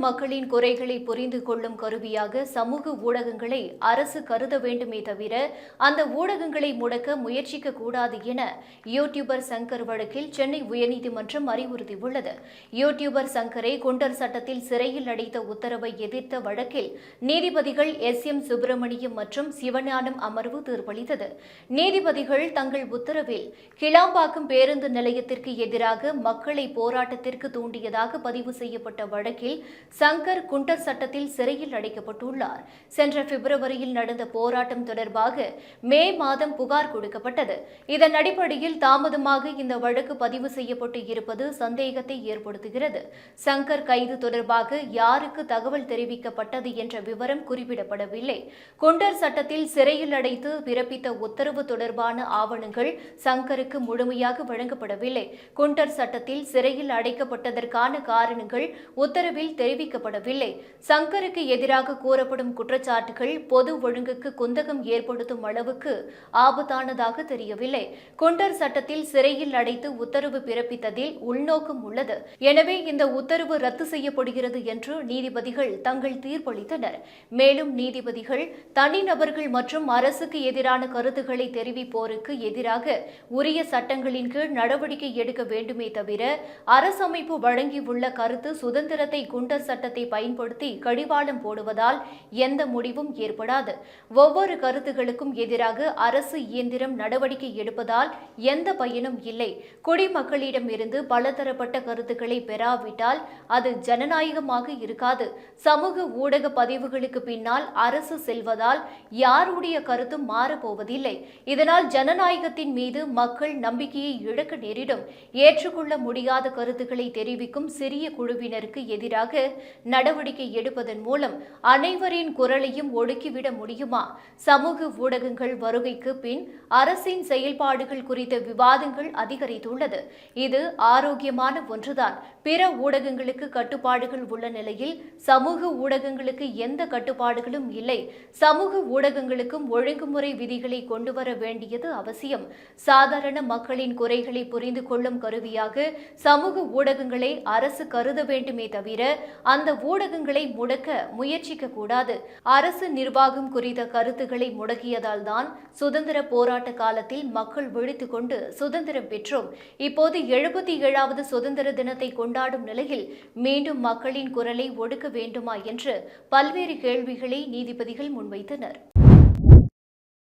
மக்களின் குறைகளை புரிந்து கொள்ளும் கருவியாக சமூக ஊடகங்களை அரசு கருத வேண்டுமே தவிர அந்த ஊடகங்களை முடக்க முயற்சிக்க கூடாது என யூடியூபர் சங்கர் வழக்கில் சென்னை உயர்நீதிமன்றம் அறிவுறுத்தியுள்ளது. யூடியூபர் சங்கரை குண்டர் சட்டத்தில் சிறையில் அடைத்த உத்தரவை எதிர்த்த வழக்கில் நீதிபதிகள் எஸ் எம் சுப்பிரமணியம் மற்றும் சிவஞானம் அமர்வு தீர்ப்பளித்தது. நீதிபதிகள் தங்கள் உத்தரவில் கிளாம்பாக்கம் பேருந்து நிலையத்திற்கு எதிராக மக்களை போராட்டத்திற்கு தூண்டியதாக பதிவு செய்யப்பட்ட வழக்கில் சங்கர் குண்டர் சட்டத்தில் சிறையில் அடைக்கப்பட்டுள்ளார். சென்ற பிப்ரவரியில் நடந்த போராட்டம் தொடர்பாக மே மாதம் புகார் கொடுக்கப்பட்டது. இதன் அடிப்படையில் தாமதமாக இந்த வழக்கு பதிவு செய்யப்பட்டு இருப்பது சந்தேகத்தை ஏற்படுத்துகிறது. சங்கர் கைது தொடர்பாக யாருக்கு தகவல் தெரிவிக்கப்பட்டது என்ற விவரம் குறிப்பிடப்படவில்லை. குண்டர் சட்டத்தில் சிறையில் அடைத்து பிறப்பித்த உத்தரவு தொடர்பான ஆவணங்கள் சங்கருக்கு முழுமையாக வழங்கப்படவில்லை. குண்டர் சட்டத்தில் சிறையில் அடைக்கப்பட்டதற்கான காரணங்கள் உத்தரவில் தெரிவி தெரிவிக்கப்படவில்லை. சங்கருக்கு எதிராக கூறப்படும் குற்றச்சாட்டுகள் பொது ஒழுங்குக்கு குந்தகம் ஏற்படுத்தும் அளவுக்கு ஆபத்தானதாக தெரியவில்லை. குண்டர் சட்டத்தில் சிறையில் அடைத்து உத்தரவு பிறப்பித்ததில் உள்நோக்கம் உள்ளது. எனவே இந்த உத்தரவு ரத்து செய்யப்படுகிறது என்று நீதிபதிகள் தங்கள் தீர்ப்பளித்தனர். மேலும் நீதிபதிகள் தனிநபர்கள் மற்றும் அரசுக்கு எதிரான கருத்துக்களை தெரிவிப்போருக்கு எதிராக உரிய சட்டங்களின் கீழ் நடவடிக்கை எடுக்க வேண்டுமே தவிர அரசமைப்பு வழங்கியுள்ள கருத்து சுதந்திரத்தை குண்டர் சட்டத்தை பயன்படுத்தி கடிவாளம் போடுவதால் எந்த முடிவும் ஏற்படாது. ஒவ்வொரு கருத்துகளுக்கும் எதிராக அரசு இயந்திரம் நடவடிக்கை எடுப்பதால் எந்த பயனும் இல்லை. குடிமக்களிடம் இருந்து பலதரப்பட்ட கருத்துக்களை பெறாவிட்டால் அது ஜனநாயகமாக இருக்காது. சமூக ஊடக பதிவுகளுக்கு பின்னால் அரசு செல்வதால் யாருடைய கருத்தும் மாறப்போவதில்லை. இதனால் ஜனநாயகத்தின் மீது மக்கள் நம்பிக்கையை இழக்க நேரிடும். ஏற்றுக்கொள்ள முடியாத கருத்துக்களை தெரிவிக்கும் சிறிய குழுவினருக்கு எதிராக நடவடிக்கை எடுப்பதன் மூலம் அனைவரின் குரலையும் ஒடுக்கிவிட முடியுமா? சமூக ஊடகங்கள் வருகைக்கு பின் அரசின் செயல்பாடுகள் குறித்த விவாதங்கள் அதிகரித்துள்ளது. இது ஆரோக்கியமான ஒன்றுதான். பிற ஊடகங்களுக்கு கட்டுப்பாடுகள் உள்ள நிலையில் சமூக ஊடகங்களுக்கு எந்த கட்டுப்பாடுகளும் இல்லை. சமூக ஊடகங்களுக்கும் ஒழுங்குமுறை விதிகளை கொண்டு வர வேண்டியது அவசியம். சாதாரண மக்களின் குறைகளை புரிந்து கொள்ளும் கருவியாக சமூக ஊடகங்களை அரசு கருத வேண்டுமே தவிர அந்த ஊடகங்களை முடக்க முயற்சிக்க கூடாது. அரசு நிர்வாகம் குறித்த கருத்துக்களை முடக்கியதால் தான் சுதந்திர போராட்ட காலத்தில் மக்கள் விழித்து கொண்டு சுதந்திரம் பெற்றோம். இப்போது எழுபத்தி ஏழாவது சுதந்திர தினத்தை கொண்டாடும் நிலையில் மீண்டும் மக்களின் குரலை ஒடுக்க வேண்டுமா என்று பல்வேறு கேள்விகளை நீதிபதிகள் முன்வைத்தனர்.